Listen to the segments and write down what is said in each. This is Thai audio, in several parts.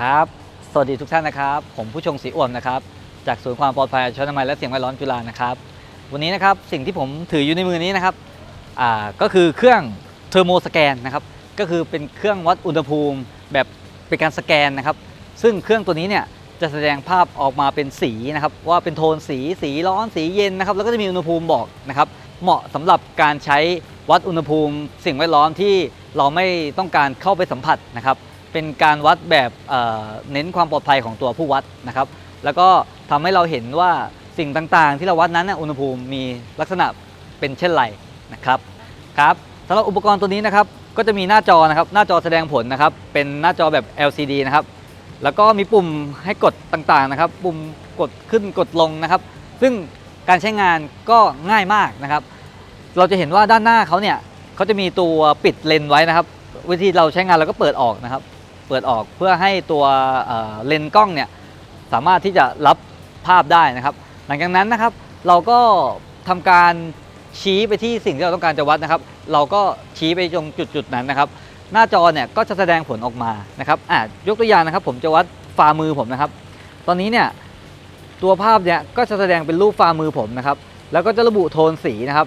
ครับ สวัสดีทุกท่านนะครับ ผมผู้ชงศรีอ่วมนะครับ จากศูนย์ความปลอดภัยชนนามัยและเสียงแวดล้อมจุฬานะครับ วันนี้นะครับสิ่งที่ผมถืออยู่ในมือนี้นะครับอ่าก็คือเครื่องเทอร์โมสแกนนะครับ ก็คือเป็นเครื่องวัดอุณหภูมิแบบเป็นการสแกนนะครับ ซึ่งเครื่องตัวนี้เนี่ยจะแสดงภาพออกมาเป็นสีนะครับ ว่าเป็นโทนสีสีร้อนสีเย็นนะครับ แล้วก็จะมีอุณหภูมิบอกนะครับ เหมาะสำหรับการใช้วัดอุณหภูมิ สิ่งแวดล้อมที่เราไม่ต้องการเข้าไปสัมผัสนะครับ เป็นการวัดแบบเน้นความปลอดภัยของตัวผู้วัดนะครับ แล้วก็ทำให้เราเห็นว่าสิ่งต่างๆ ที่เราวัดนั้นอุณหภูมิมีลักษณะเป็นเช่นไรนะครับครับสำหรับอุปกรณ์ตัวนี้นะครับก็จะมีหน้าจอนะครับหน้าจอแสดงผลนะครับ เป็นหน้าจอแบบ LCD นะครับแล้วก็มีปุ่มให้กดต่างๆนะครับ ปุ่มกดขึ้นกดลงนะครับ ซึ่งการใช้งานก็ง่ายมากนะครับ เราจะเห็นว่าด้านหน้าเขาเนี่ยเขาจะมีตัวปิดเลนไว้นะครับ วิธีเราใช้งานเราก็เปิดออกนะครับ เปิดออกเพื่อให้ตัวเเลนส์กล้องเนี่ยสามารถที่จะรับภาพได้นะครับ หลังจากนั้นนะครับเราก็ทำการชี้ไปที่สิ่งที่เราต้องการจะวัดนะครับ เราก็ชี้ไปตรงจุดๆนั้นนะครับ หน้าจอเนี่ยก็จะแสดงผลออกมานะครับอะยกตัวอย่างนะครับ ผมจะวัดฝ่ามือผมนะครับ ตอนนี้เนี่ยตัวภาพเนี่ยก็จะแสดงเป็นรูปฝ่ามือผมนะครับ แล้วก็จะระบุโทนสีนะครับ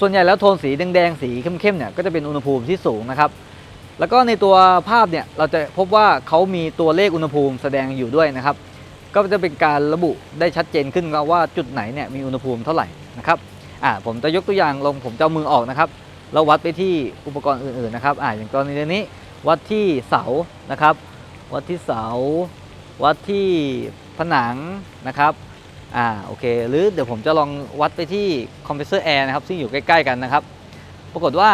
ส่วนใหญ่แล้วโทนสีแดงๆสีเข้มๆเนี่ยก็จะเป็นอุณหภูมิที่สูงนะครับ แล้วก็ในตัวภาพเนี่ยเราจะพบว่าเขามีตัวเลขอุณหภูมิแสดงอยู่ด้วยนะครับ ก็จะเป็นการระบุได้ชัดเจนขึ้นว่าจุดไหนเนี่ยมีอุณหภูมิเท่าไหร่นะครับอ่าผมจะยกตัวอย่างลงผมจะมือออกนะครับแล้ววัดไปที่อุปกรณ์อื่นๆนะครับอ่าอย่างกรณีนี้วัดที่เสานะครับ วัดที่เสา วัดที่ผนังนะครับอ่าโอเค หรือเดี๋ยวผมจะลองวัดไปที่คอมเพรสเซอร์แอร์นะครับซึ่งอยู่ใกล้ ๆ กันนะครับ ปรากฏว่า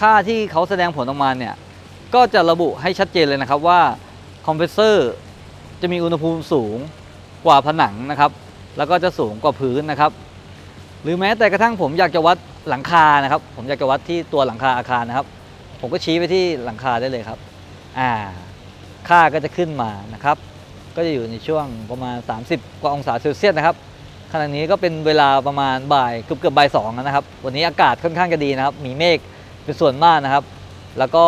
ค่าที่เขาแสดงผลออกมาเนี่ย ก็จะระบุให้ชัดเจนเลยนะครับว่าคอมเพรสเซอร์จะมีอุณหภูมิสูงกว่าผนังนะครับ แล้วก็จะสูงกว่าพื้นนะครับ หรือแม้แต่กระทั่งผมอยากจะวัดหลังคานะครับ ผมอยากจะวัดที่ตัวหลังคาอาคารนะครับ ผมก็ชี้ไปที่หลังคาได้เลยครับ อ่า ค่าก็จะขึ้นมานะครับ ก็จะอยู่ในช่วงประมาณ 30 กว่าองศาเซลเซียสนะครับขณะนี้ก็เป็นเวลาประมาณบ่ายเกือบเกือบบ่ายสองนะครับ วันนี้อากาศค่อนข้างจะดีนะครับ มีเมฆ เป็นส่วนมากนะครับ แล้วก็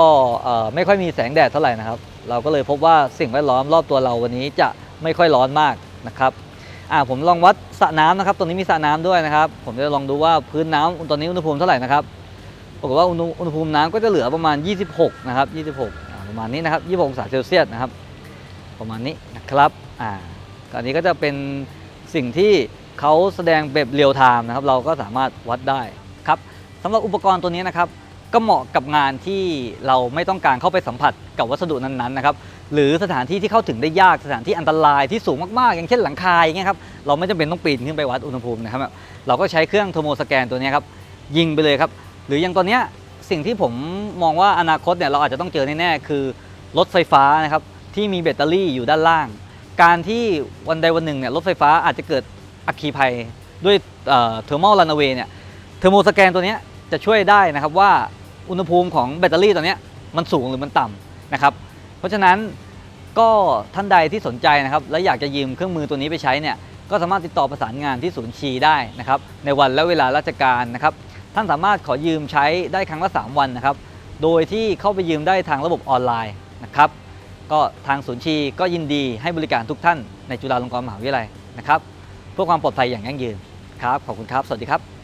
ไม่ค่อยมีแสงแดดเท่าไหร่นะครับ เราก็เลยพบว่าสิ่งแวดล้อมรอบตัวเราวันนี้จะไม่ค่อยร้อนมากนะครับอ่าผมลองวัดสระน้ำนะครับ ตรงนี้มีสระน้ำด้วยนะครับ ผมจะลองดูว่าพื้นน้ำตอนนี้อุณหภูมิเท่าไหร่นะครับปรากฏว่าอุณหภูมิน้ำก็จะเหลือประมาณ 26 นะครับ 26 ประมาณนี้นะครับ 26องศาเซลเซียสนะครับ ประมาณนี้นะครับ อ่าอันนี้ก็จะเป็นสิ่งที่เขาแสดงแบบเรียลไทม์นะครับ เราก็สามารถวัดได้ครับสำหรับอุปกรณ์ตัวนี้นะครับ ก็เหมาะกับงานที่เราไม่ต้องการเข้าไปสัมผัสกับวัสดุนั้นๆนะครับหรือสถานที่ที่เข้าถึงได้ยากสถานที่อันตรายที่สูงมากๆ อย่างเช่นหลังคาอย่างเงี้ยครับเราไม่จำเป็นต้องปีนขึ้นไปวัดอุณหภูมินะครับ เราก็ใช้เครื่องโทโมสแกนตัวนี้ครับยิงไปเลยครับ หรืออย่างตอนเนี้ยสิ่งที่ผมมองว่าอนาคตเนี่ยเราอาจจะต้องเจอแน่ๆคือรถไฟฟ้านะครับที่มีแบตเตอรี่อยู่ด้านล่าง การที่วันใดวันหนึ่งเนี่ยรถไฟฟ้าอาจจะเกิดอัคคีภัยด้วยเทอร์มอลรันเวย์เนี่ยเทอร์โมสแกนตัวเนี้ยจะช่วยได้นะครับว่า อุณหภูมิของแบตเตอรี่ตัวนี้มันสูงหรือมันต่ำนะครับ เพราะฉะนั้นก็ท่านใดที่สนใจนะครับ และอยากจะยืมเครื่องมือตัวนี้ไปใช้เนี่ยก็สามารถติดต่อประสานงานที่ศูนย์ชีได้นะครับ ในวันและเวลาราชการนะครับ ท่านสามารถขอยืมใช้ได้ครั้งละ 3 วันนะครับ โดยที่เข้าไปยืมได้ทางระบบออนไลน์นะครับ ก็ทางศูนย์ชีก็ยินดีให้บริการทุกท่านในจุฬาลงกรณ์มหาวิทยาลัยนะครับเพื่อความปลอดภัยอย่างยั่งยืนครับขอบคุณครับ สวัสดีครับ